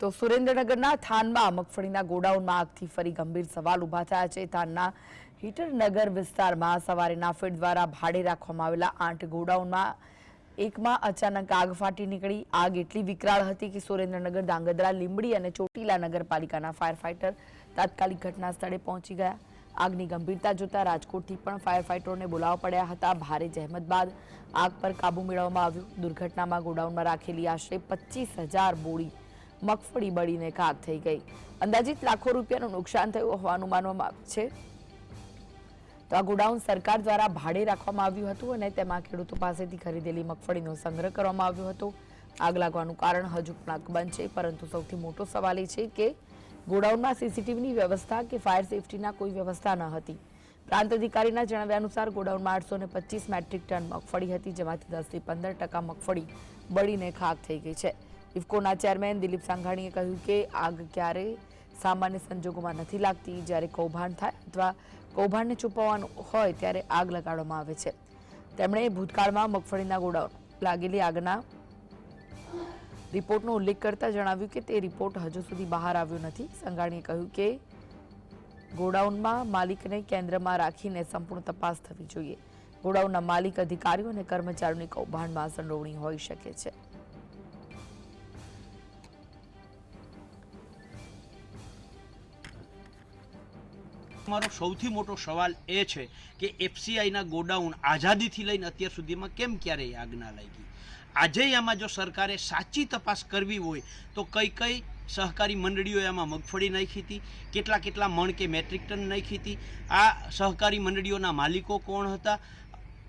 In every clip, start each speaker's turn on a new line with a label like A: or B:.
A: તો સુરેન્દ્રનગરના થાનમાં મગફળીના ગોડાઉનમાં આગથી ફરી ગંભીર સવાલ ઊભા થયા છે. થાનના હીટરનગર વિસ્તારમાં સવારે નાફેડ દ્વારા ભાડે રાખવામાં આવેલા આઠ ગોડાઉનમાં એકમાં અચાનક આગ ફાટી નીકળી. આગ એટલી વિકરાળ હતી કે સુરેન્દ્રનગર, ધાંગધ્રા, લીંબડી અને ચોટીલા નગરપાલિકાના ફાયર ફાઇટર તાત્કાલિક ઘટના સ્થળે પહોંચી ગયા. આગની ગંભીરતા જોતા રાજકોટથી પણ ફાયર ફાઇટરોને બોલાવવા પડ્યા હતા. ભારે જહેમત બાદ આગ પર કાબુ મેળવવામાં આવ્યું. દુર્ઘટનામાં ગોડાઉનમાં રાખેલી આશરે પચીસ હજાર બોરી મગફળી બળીને ખાક થઈ ગઈ. અંદાજિત લાખો રૂપિયાનું નુકસાન થયું હોવાનું માનવામાં છે. તો આ ગોડાઉન સરકાર દ્વારા ભાડે રાખવામાં આવ્યું હતું અને તેમાં ખેડૂતો પાસેથી ખરીદેલી મગફળીનો સંગ્રહ કરવામાં આવ્યો હતો. આગ લાગવાનું કારણ હજુ પણ અકબંધ છે, પરંતુ સૌથી મોટો સવાલ એ છે કે ગોડાઉનમાં સીસીટીવીની વ્યવસ્થા કે ફાયર સેફટીના કોઈ વ્યવસ્થા ન હતી. પ્રાંત અધિકારીના જણાવ્યા અનુસાર ગોડાઉનમાં આઠસો ને પચીસ મેટ્રિક ટન મગફળી હતી, જેમાંથી દસથી પંદર ટકા મગફળી બળીને ખાક થઈ ગઈ છે. ઇફકોના ચેરમેન દિલીપ સાંઘાણીએ કહ્યું કે આગ ક્યારેય સામાન્ય સંજોગોમાં નથી લાગતી, જ્યારે કૌભાંડ થાય અથવા કૌભાંડને છુપાવવાનું હોય ત્યારે આગ લગાડવામાં આવે છે. તેમણે ભૂતકાળમાં મગફળીના ગોડાઉન લાગેલી આગના રિપોર્ટનો ઉલ્લેખ કરતા જણાવ્યું કે તે રિપોર્ટ હજુ સુધી બહાર આવ્યો નથી. સંઘાણીએ કહ્યું કે ગોડાઉનમાં માલિકને કેન્દ્રમાં રાખીને સંપૂર્ણ તપાસ થવી જોઈએ. ગોડાઉનના માલિક, અધિકારીઓ અને કર્મચારીઓની કૌભાંડમાં સંડોવણી હોઈ શકે છે.
B: મારો સૌથી મોટો સવાલ એ છે કે એફસીઆઈના ગોડાઉન આઝાદીથી લઈને અત્યાર સુધીમાં કેમ ક્યારેય આગ ના લાગી? આજે આમાં જો સરકારે સાચી તપાસ કરવી હોય, તો કઈ કઈ સહકારી મંડળીઓએ આમાં મગફળી નાખી હતી? કેટલા કેટલા મણ કે મેટ્રિક ટન નાખી હતી? આ સહકારી મંડળીઓના માલિકો કોણ હતા?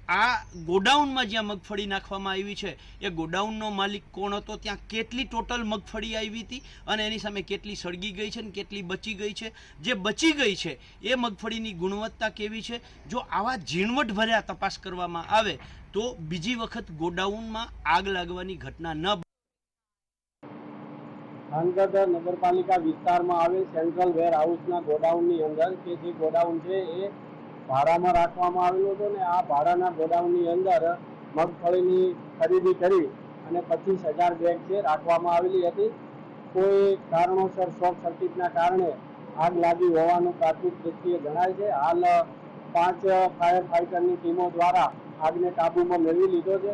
B: આ ગોડાઉનમાં જ્યાં મગફળી નાખવામાં આવી છે, એ ગોડાઉનનો માલિક કોણ હતો? ત્યાં કેટલી ટોટલ મગફળી આવી હતી અને એની સામે કેટલી સળગી ગઈ છે ને કેટલી બચી ગઈ છે? જે બચી ગઈ છે, એ મગફળીની ગુણવત્તા કેવી છે? જો આવા ઝીણવટ ભર્યા તપાસ કરવામાં આવે, તો બીજી વખત ગોડાઉનમાં આગ લાગવાની ઘટના ન
C: ભાનગઢ નગરપાલિકા વિસ્તારમાં આવેલ સેન્ટ્રલ વેર હાઉસના ગોડાઉનની અંદર કે જે ગોડાઉન છે, એ ભાડામાં રાખવામાં આવેલું હતું ને આ ભાડાના ગોડાઉનની અંદર મગફળીની ખરીદી કરી અને પચીસ હજાર બેગ છે રાખવામાં આવેલી હતી. કોઈ કારણોસર શોર્ટ સર્કિટના કારણે આગ લાગી હોવાનું પ્રાથમિક દ્રષ્ટિએ જણાય છે. હાલ પાંચ ફાયર ફાઇટરની ટીમો દ્વારા આગને કાબૂમાં મેળવી લીધો છે.